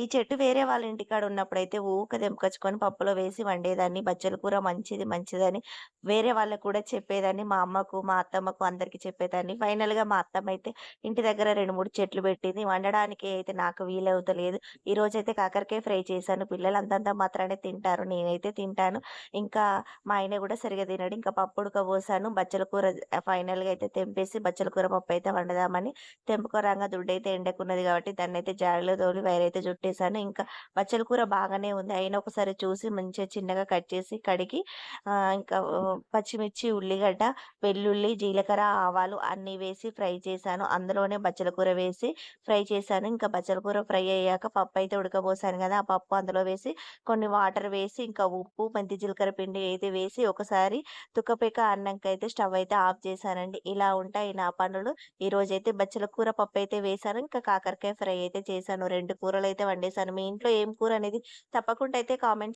ఈ చెట్టు వేరే వాళ్ళ ఇంటికాడ ఉన్నప్పుడైతే ఊక తెంపుకొచ్చుకొని పప్పులో వేసి వండేదాన్ని. బచ్చల కూర మంచిది, మంచిదని వేరే వాళ్ళకి కూడా చెప్పేదాన్ని. మా అమ్మకు, మా అత్తమ్మకు అందరికి చెప్పేదాన్ని. ఫైనల్గా మా అత్తమ్మ అయితే ఇంటి దగ్గర 2, 3 చెట్లు పెట్టింది. వండడానికి అయితే నాకు వీలవుతలేదు. అయితే కాకరకాయ ఫ్రై చేశాను. పిల్లలు అంతంత మాత్రానే తింటారు. నేనైతే తింటాను. ఇంకా మా ఆయన కూడా సరిగా తినడు. ఇంకా పప్పు ఉడకబోసాను. బచ్చల కూర ఫైనల్గా అయితే తెంపేసి బచ్చల కూర పప్పు పప్పయితే వండుదామని తెంపుకోరాంగా దుడ్డయితే ఎండకున్నది కాబట్టి దాన్ని అయితే జాడలో తోలి వైరైతే పెట్టేశాను ఇంకా బచ్చల కూర బాగానే ఉంది. అయినా ఒకసారి చూసి మంచిగా చిన్నగా కట్ చేసి కడిగి ఇంకా పచ్చిమిర్చి, ఉల్లిగడ్డ, వెల్లుల్లి, జీలకర్ర, ఆవాలు అన్నీ వేసి ఫ్రై చేశాను. అందులోనే బచ్చల కూర వేసి ఫ్రై చేశాను. ఇంకా బచ్చల కూర ఫ్రై అయ్యాక పప్పు అయితే ఉడకబోసాను కదా ఆ పప్పు అందులో వేసి కొన్ని వాటర్ వేసి ఇంకా ఉప్పు, మెంతి జీలకర్ర పిండి అయితే వేసి ఒకసారి తుక్కపేక అన్నంకైతే స్టవ్ అయితే ఆఫ్ చేశానండి. ఇలా ఉంటాయి నా పనులు. ఈ రోజైతే బచ్చల కూర పప్పు అయితే వేశాను. ఇంకా కాకరకాయ ఫ్రై అయితే చేశాను. 2 కూరలైతే వండేశాను. మీ ఇంట్లో ఏం కూర అనేది తప్పకుండా అయితే కామెంట్